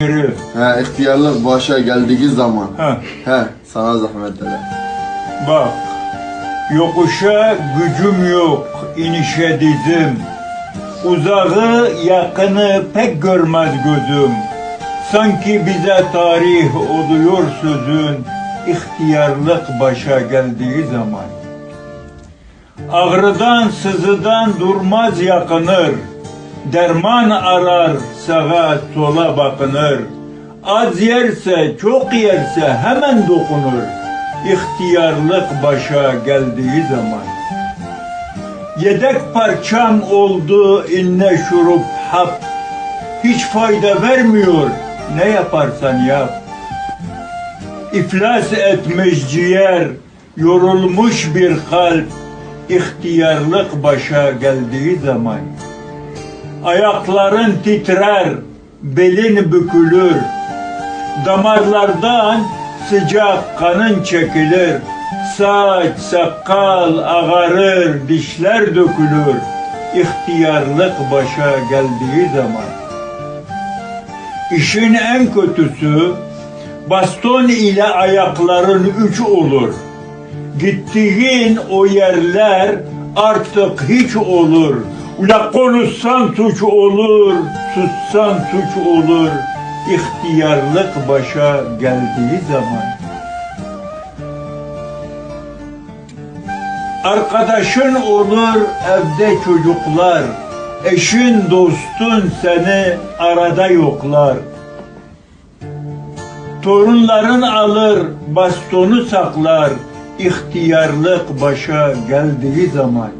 Yürü. He ihtiyarlık başa geldiği zaman. Ha, He sana zahmet dede. bak. Yokuşa gücüm yok, inişe dizim. Uzağı yakını pek görmez gözüm. Sanki bize tarih oluyor sözün, ihtiyarlık başa geldiği zaman. Ağrıdan sızıdan durmaz yakınır. Derman arar sağa sola bakınır. Az yerse çok yerse hemen dokunur. İhtiyarlık başa geldiği zaman. Yedek parçam oldu inne şurup hap. Hiç fayda vermiyor ne yaparsan yap. İflas etmiş ciğer, yorulmuş bir kalp, ihtiyarlık başa geldiği zaman. Ayakların titrer, belin bükülür, damarlardan sıcak kanın çekilir, saç, sakal ağarır, dişler dökülür, ihtiyarlık başa geldiği zaman. İşin en kötüsü baston ile ayakların üç olur. Gittiğin o yerler artık hiç olur. Ula konuşsan suç olur, sussan suç olur. İhtiyarlık başa geldiği zaman. Arkadaşın olur evde çocuklar. Eşin dostun seni arada yoklar. Torunların alır bastonu saklar. İhtiyarlık başa geldiği zaman.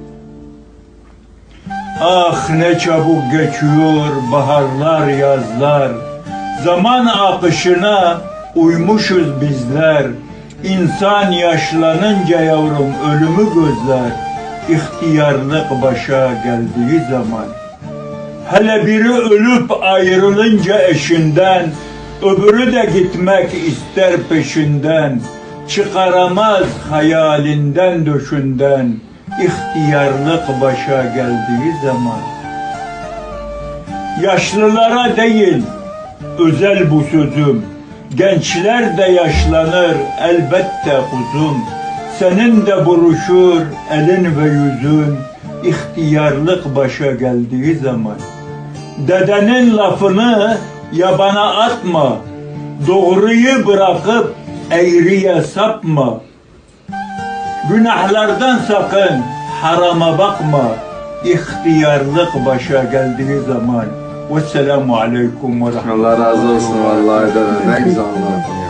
Ah ne çabuk geçiyor baharlar yazlar. Zaman akışına uymuşuz bizler. İnsan yaşlanınca yavrum ölümü gözler. İhtiyarlık başa geldiği zaman. Hele biri ölüp ayrılınca eşinden, öbürü de gitmek ister peşinden. Çıkaramaz hayalinden döşünden, ihtiyarlık başa geldiği zaman. Yaşlılara değil, özel bu sözüm. Gençler de yaşlanır elbette kuzum. Senin de buruşur elin ve yüzün. ihtiyarlık başa geldiği zaman. Dedenin lafını yabana atma. Doğruyu bırakıp eğriye sapma. Günahlardan sakın harama bakma. İhtiyarlık başa geldiği zaman. Vesselamu aleyküm ve rahmetullah. Allah razı olsun vallahi dede ne güzel anlattın.